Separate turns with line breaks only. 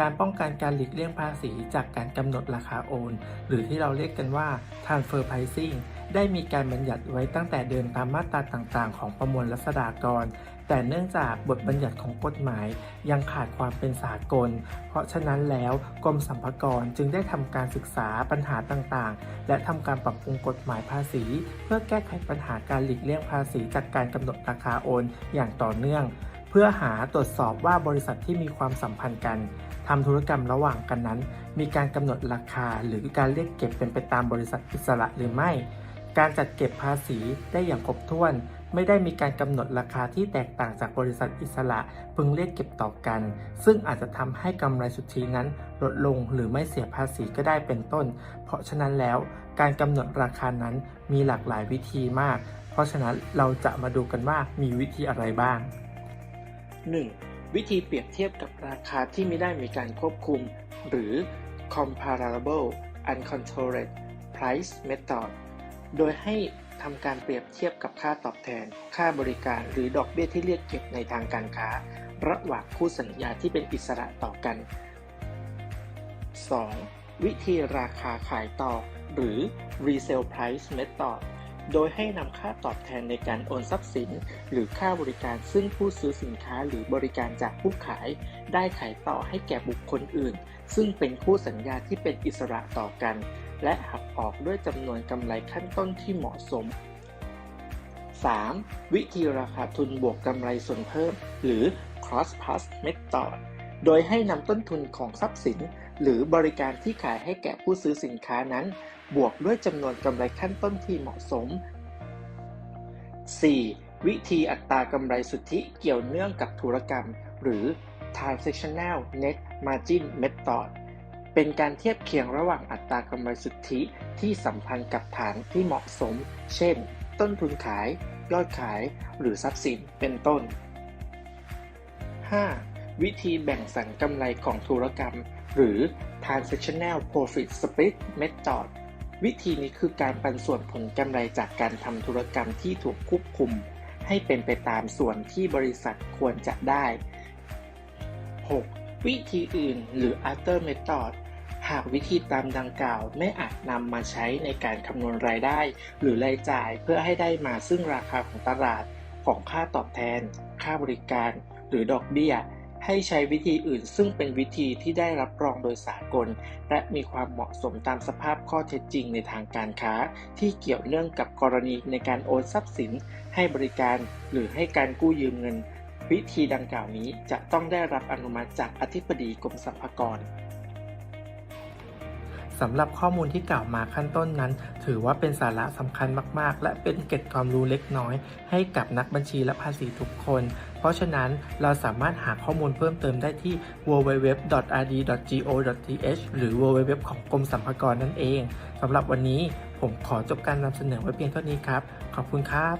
การป้องกันการหลีกเลี่ยงภาษีจากการกำหนดราคาโอน หรือที่เราเรียกกันว่า transfer pricing ได้มีการบัญญัติไว้ตั้งแต่เดิมตามมาตราต่างๆ ของประมวลรัษฎากร แต่เนื่องจากบทบัญญัติของกฎหมาย ยังขาดความเป็นสากล เพราะฉะนั้นแล้วกรมสรรพากรจึงได้ทำการศึกษาปัญหาต่างๆ และทำการปรับปรุงกฎหมายภาษี เพื่อแก้ไขปัญหาการหลีกเลี่ยงภาษีจากการกำหนดราคาโอน อย่างต่อเนื่อง เพื่อหาตรวจสอบว่าบริษัทที่มีความสัมพันธ์กันทำธุรกรรมระหว่างกันนั้น มีการกำหนดราคาหรือการเรียกเก็บเป็นไปตามบริษัทอิสระหรือไม่ การจัดเก็บภาษีได้อย่างครบถ้วน ไม่ได้มีการกำหนดราคาที่แตกต่างจากบริษัทอิสระพึงเรียกเก็บต่อกัน ซึ่งอาจจะทำให้กำไรสุทธินั้นลดลงหรือไม่เสียภาษีก็ได้เป็นต้น เพราะฉะนั้นแล้วการกำหนดราคานั้นมีหลากหลายวิธีมาก เพราะฉะนั้นเราจะมาดูกันว่ามีวิธีอะไรบ้าง 1. วิธีเปรียบเทียบกับราคาที่ไม่ได้มีการควบคุม หรือ comparable uncontrolled price method โดยให้ทำการเปรียบเทียบกับค่าตอบแทน ค่าบริการ หรือดอกเบี้ยที่เรียกเก็บในทางการค้า ระหว่างคู่สัญญาที่เป็นอิสระต่อกัน 2. วิธีราคาขายต่อ หรือ resale price method โดยให้นำค่าตอบแทนในการโอนทรัพย์สิน หรือค่าบริการซึ่งผู้ซื้อสินค้าหรือบริการจากผู้ขาย ได้ขายต่อให้แก่บุคคลอื่น ซึ่งเป็นคู่สัญญาที่เป็นอิสระต่อกัน และหักออกด้วยจำนวนกำไรขั้นต้นที่เหมาะสม 3. วิธีราคาทุนบวกกำไรส่วนเพิ่ม หรือ cross plus method โดยให้นำต้นทุนของทรัพย์สิน หรือบริการที่ขายให้แก่ผู้ซื้อสินค้านั้น บวกด้วยจำนวนกำไรขั้นต้นที่เหมาะสม 4. วิธีอัตรากำไรสุทธิเกี่ยวเนื่องกับธุรกรรม หรือ transactional net margin method เป็นการเทียบเคียงระหว่างอัตรากำไรสุทธิที่สัมพันธ์กับฐานที่เหมาะสม เช่น ต้นทุนขาย ยอดขาย หรือทรัพย์สิน เป็นต้น 5. วิธีแบ่งสรรกำไรของธุรกรรม หรือ transactional profit split method วิธีนี้คือการปันส่วนผลกำไรจากการทำธุรกรรมที่ถูกควบคุม ให้เป็นไปตามส่วนที่บริษัทควรจะได้ 6. วิธีอื่นหรือ other method หากวิธีตามดังกล่าวไม่อาจนำมาใช้ในการคำนวณรายได้ หรือรายจ่ายเพื่อให้ได้มาซึ่งราคาของตลาดของค่าตอบแทน ค่าบริการ หรือดอกเบี้ย ให้ใช้วิธีอื่น ซึ่งเป็นวิธีที่ได้รับรองโดยสากล และมีความเหมาะสมตามสภาพข้อเท็จจริงในทางการค้า ที่เกี่ยวเนื่องกับกรณีในการโอนทรัพย์สิน ให้บริการหรือให้การกู้ยืมเงิน วิธีดังกล่าวนี้จะต้องได้รับอนุมัติจากอธิบดีกรมสรรพากรสำหรับข้อมูลที่กล่าวมาขั้นต้นนั้น ถือว่าเป็นสาระสำคัญมาก ๆ และเป็นเกร็ดความรู้เล็กน้อย ให้กับนักบัญชีและภาษีทุกคน เพราะฉะนั้นเราสามารถหาข้อมูลเพิ่มเติมได้ที่ www.rd.go.th หรือ www ของกรมสรรพากรนั่นเองสำหรับวันนี้ผมขอจบการนำเสนอไว้เพียงเท่านี้ครับ ขอบคุณครับ